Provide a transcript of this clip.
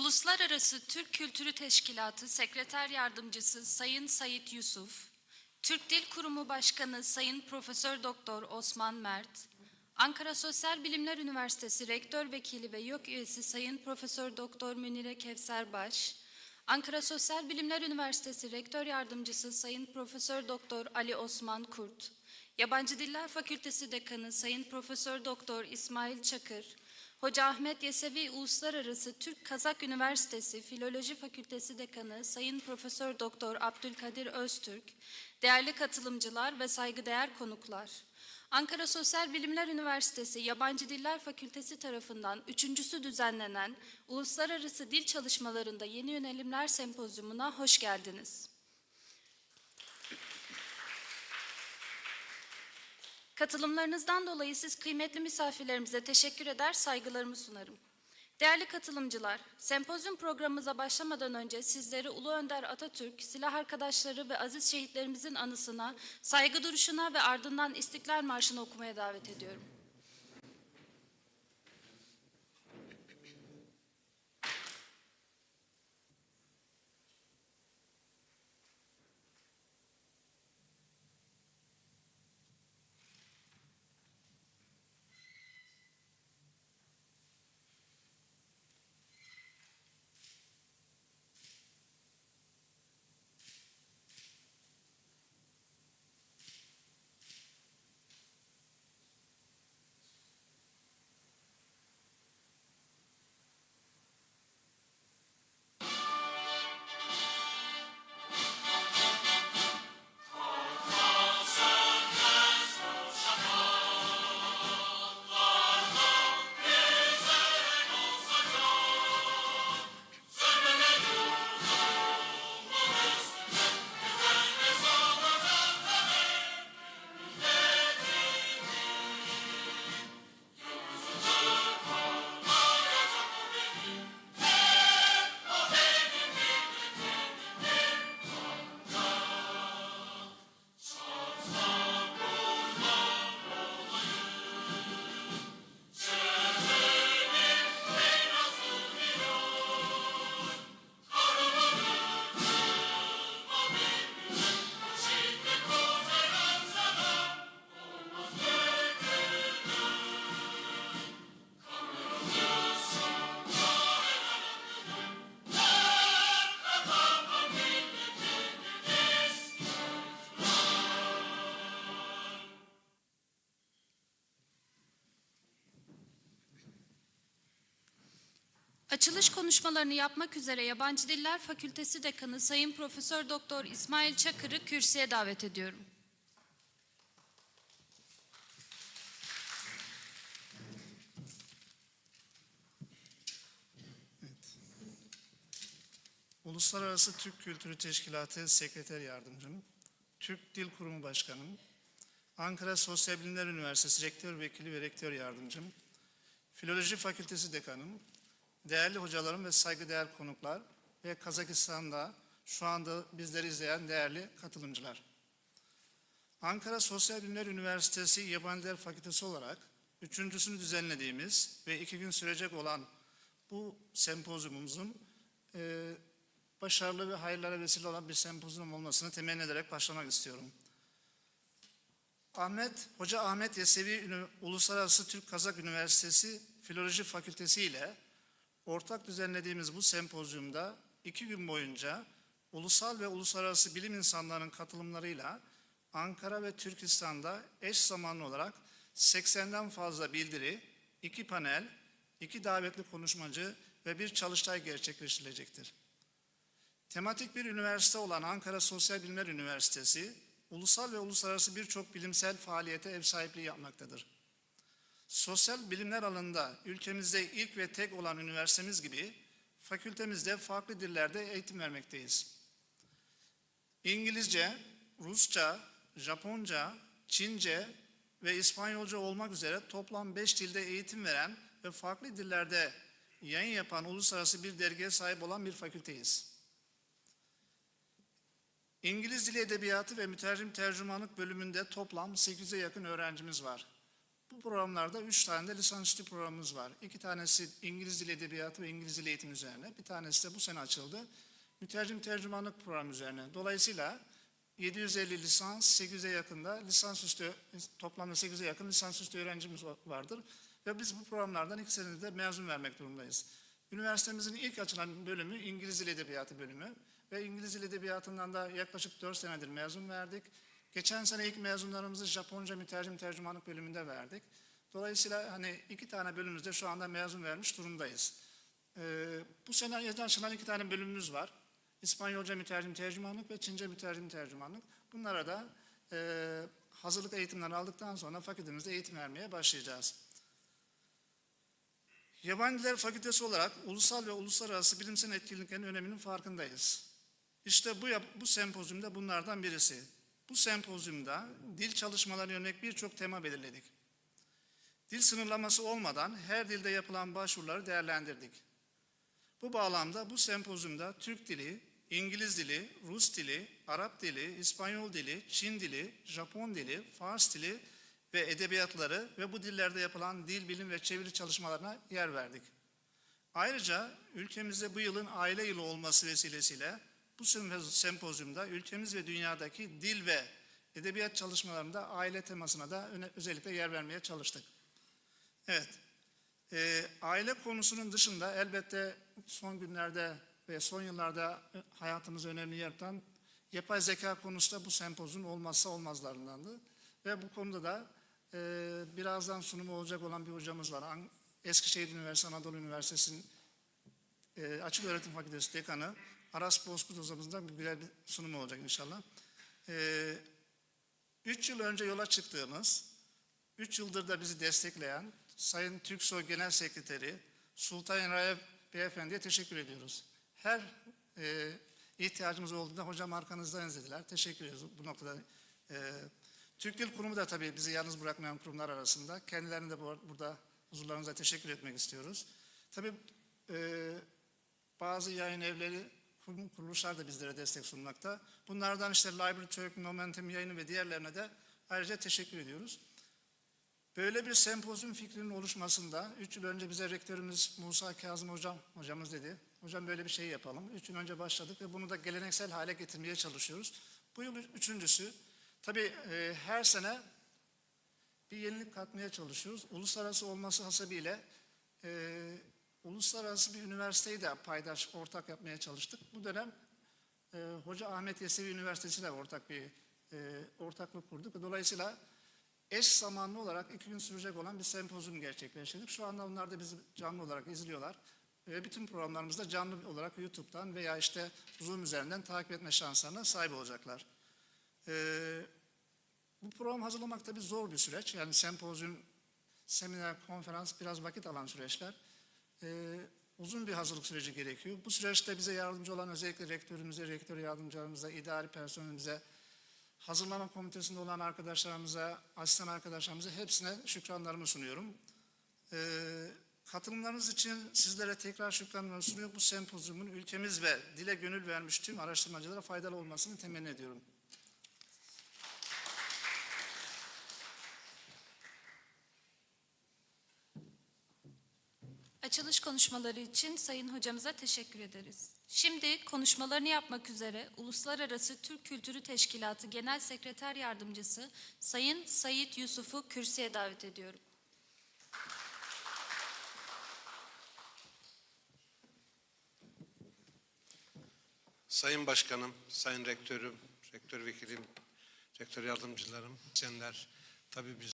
Uluslararası Türk Kültürü Teşkilatı Sekreter Yardımcısı Sayın Sayit Yusuf, Türk Dil Kurumu Başkanı Sayın Profesör Doktor Osman Mert, Ankara Sosyal Bilimler Üniversitesi Rektör Vekili ve YÖK üyesi Sayın Profesör Doktor Münire Kevser Baş, Ankara Sosyal Bilimler Üniversitesi Rektör Yardımcısı Sayın Profesör Doktor Ali Osman Kurt, Yabancı Diller Fakültesi Dekanı Sayın Profesör Doktor İsmail Çakır, Hoca Ahmet Yesevi Uluslararası Türk Kazak Üniversitesi Filoloji Fakültesi Dekanı Sayın Profesör Doktor Abdülkadir Öztürk, değerli katılımcılar ve saygıdeğer konuklar. Ankara Sosyal Bilimler Üniversitesi Yabancı Diller Fakültesi tarafından üçüncüsü düzenlenen Uluslararası Dil Çalışmalarında Yeni Yönelimler Sempozyumuna hoş geldiniz. Katılımlarınızdan dolayı siz kıymetli misafirlerimize teşekkür eder, saygılarımı sunarım. Değerli katılımcılar, sempozyum programımıza başlamadan önce sizleri Ulu Önder Atatürk, silah arkadaşları ve aziz şehitlerimizin anısına, saygı duruşuna ve ardından İstiklal Marşı'nı okumaya davet ediyorum. Açılış konuşmalarını yapmak üzere Yabancı Diller Fakültesi Dekanı Sayın Profesör Doktor İsmail Çakır'ı kürsüye davet ediyorum. Uluslararası Türk Kültürü Teşkilatı Sekreter Yardımcım, Türk Dil Kurumu Başkanım, Ankara Sosyal Bilimler Üniversitesi Rektör Vekili ve Rektör Yardımcım, Filoloji Fakültesi Dekanım, değerli hocalarım ve saygıdeğer konuklar ve Kazakistan'da şu anda bizleri izleyen değerli katılımcılar. Ankara Sosyal Bilimler Üniversitesi Yabancı Diller Fakültesi olarak üçüncüsünü düzenlediğimiz ve iki gün sürecek olan bu sempozyumumuzun e, başarılı ve hayırlara vesile olan bir sempozyum olmasını temenni ederek başlamak istiyorum. Ahmet, Hoca Ahmet Yesevi Uluslararası Türk Kazak Üniversitesi Filoloji Fakültesi ile ortak düzenlediğimiz bu sempozyumda iki gün boyunca ulusal ve uluslararası bilim insanlarının katılımlarıyla Ankara ve Türkistan'da eş zamanlı olarak 80'den fazla bildiri, iki panel, iki davetli konuşmacı ve bir çalıştay gerçekleştirilecektir. Tematik bir üniversite olan Ankara Sosyal Bilimler Üniversitesi, ulusal ve uluslararası birçok bilimsel faaliyete ev sahipliği yapmaktadır. Sosyal bilimler alanında ülkemizde ilk ve tek olan üniversitemiz gibi fakültemizde farklı dillerde eğitim vermekteyiz. İngilizce, Rusça, Japonca, Çince ve İspanyolca olmak üzere toplam 5 dilde eğitim veren ve farklı dillerde yayın yapan uluslararası bir dergiye sahip olan bir fakülteyiz. İngiliz Dili Edebiyatı ve Mütercim Tercümanlık bölümünde toplam 8'e yakın öğrencimiz var. Bu programlarda üç tane de lisansüstü programımız var. İki tanesi İngiliz Dili Edebiyatı ve İngiliz Dili Eğitim üzerine. Bir tanesi de bu sene açıldı. Mütercim tercümanlık programı üzerine. Dolayısıyla 750 lisans, 800'e yakında lisansüstü, toplamda 800'e yakın lisansüstü öğrencimiz vardır. Ve biz bu programlardan iki senede de mezun vermek durumundayız. Üniversitemizin ilk açılan bölümü İngiliz Dil Edebiyatı bölümü. Ve İngiliz Dil Edebiyatı'ndan da yaklaşık 4 senedir mezun verdik. Geçen sene ilk mezunlarımızı Japonca mütercim tercümanlık bölümünde verdik. Dolayısıyla hani iki tane bölümümüzde şu anda mezun vermiş durumdayız. Ee, bu sene açılan iki tane bölümümüz var. İspanyolca mütercim tercümanlık ve Çince mütercim tercümanlık. Bunlara da e, hazırlık eğitimlerini aldıktan sonra fakültemizde eğitim vermeye başlayacağız. Yabancı Diller Fakültesi olarak ulusal ve uluslararası bilimsel etkinliklerin öneminin farkındayız. İşte bu, bu sempozyumda bunlardan birisi. Bu sempozyumda dil çalışmalarına yönelik birçok tema belirledik. Dil sınırlaması olmadan her dilde yapılan başvuruları değerlendirdik. Bu bağlamda bu sempozyumda Türk dili, İngiliz dili, Rus dili, Arap dili, İspanyol dili, Çin dili, Japon dili, Fars dili ve edebiyatları ve bu dillerde yapılan dil, bilim ve çeviri çalışmalarına yer verdik. Ayrıca ülkemizde bu yılın aile yılı olması vesilesiyle bu sempoz- sempozyumda ülkemiz ve dünyadaki dil ve edebiyat çalışmalarında aile temasına da özellikle yer vermeye çalıştık. Evet, ee, aile konusunun dışında elbette son günlerde ve son yıllarda hayatımıza önemli yer yapay zeka konusu da bu sempozyum olmazsa olmazlarındandı. Ve bu konuda da e, birazdan sunumu olacak olan bir hocamız var. Eskişehir Üniversitesi, Anadolu Üniversitesi'nin e, Açık Öğretim Fakültesi Dekanı Aras Bozkurt hocamızdan güzel bir sunum olacak inşallah. E, üç yıl önce yola çıktığımız, üç yıldır da bizi destekleyen Sayın Türksoy Genel Sekreteri Sultan Rayev Beyefendi'ye teşekkür ediyoruz. Her e, ihtiyacımız olduğunda hocam arkanızdan izlediler. Teşekkür ediyoruz bu noktada. E, Türk Dil Kurumu da tabii bizi yalnız bırakmayan kurumlar arasında. Kendilerine de bu, burada huzurlarınıza teşekkür etmek istiyoruz. Tabii e, bazı yayın evleri, kuruluşlar da bizlere destek sunmakta. Bunlardan işte Library Türk, Momentum yayını ve diğerlerine de ayrıca teşekkür ediyoruz. Böyle bir sempozyum fikrinin oluşmasında, üç yıl önce bize rektörümüz Musa Kazım Hocam, hocamız dedi. Hocam böyle bir şey yapalım. Üç yıl önce başladık ve bunu da geleneksel hale getirmeye çalışıyoruz. Bu yıl üçüncüsü. Tabii e, her sene bir yenilik katmaya çalışıyoruz. Uluslararası olması hasebiyle e, uluslararası bir üniversiteyi de paydaş, ortak yapmaya çalıştık. Bu dönem e, Hoca Ahmet Yesevi Üniversitesi ile ortak bir e, ortaklık kurduk. Dolayısıyla eş zamanlı olarak iki gün sürecek olan bir sempozyum gerçekleştirdik. Şu anda onlar da bizi canlı olarak izliyorlar. Ve bütün programlarımızda canlı olarak YouTube'dan veya işte Zoom üzerinden takip etme şanslarına sahip olacaklar. Ee, bu program hazırlamak tabii zor bir süreç. Yani sempozyum, seminer, konferans biraz vakit alan süreçler. Ee, uzun bir hazırlık süreci gerekiyor. Bu süreçte bize yardımcı olan özellikle rektörümüze, rektör yardımcılarımıza, idari personelimize, hazırlama komitesinde olan arkadaşlarımıza, asistan arkadaşlarımıza hepsine şükranlarımı sunuyorum. Ee, katılımlarınız için sizlere tekrar şükranlarımı sunuyorum. Bu sempozyumun ülkemiz ve dile gönül vermiş tüm araştırmacılara faydalı olmasını temenni ediyorum. Açılış konuşmaları için Sayın Hocamıza teşekkür ederiz. Şimdi konuşmalarını yapmak üzere Uluslararası Türk Kültürü Teşkilatı Genel Sekreter Yardımcısı Sayın Sayit Yusuf'u kürsüye davet ediyorum. Sayın Başkanım, Sayın Rektörüm, Rektör Vekilim, Rektör Yardımcılarım, senler, tabii biz